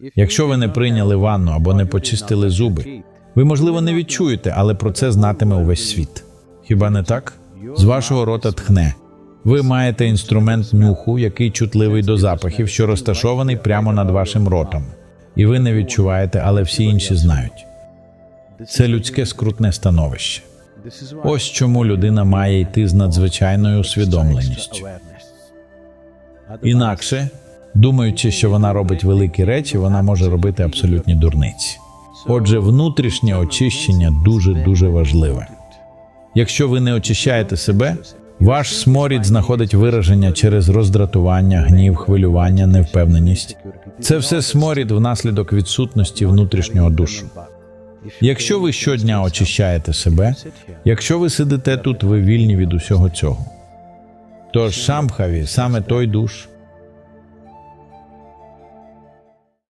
Якщо ви не прийняли ванну або не почистили зуби, ви, можливо, не відчуєте, але про це знатиме увесь світ. Хіба не так? З вашого рота тхне. Ви маєте інструмент нюху, який чутливий до запахів, що розташований прямо над вашим ротом. І ви не відчуваєте, але всі інші знають. Це людське скрутне становище. Ось чому людина має йти з надзвичайною усвідомленістю. Інакше, думаючи, що вона робить великі речі, вона може робити абсолютні дурниці. Отже, внутрішнє очищення дуже дуже важливе. Якщо ви не очищаєте себе, ваш сморід знаходить вираження через роздратування, гнів, хвилювання, невпевненість. Це все сморід внаслідок відсутності внутрішнього душу. Якщо ви щодня очищаєте себе, якщо ви сидите тут, ви вільні від усього цього. Тож Шамхаві саме той душ,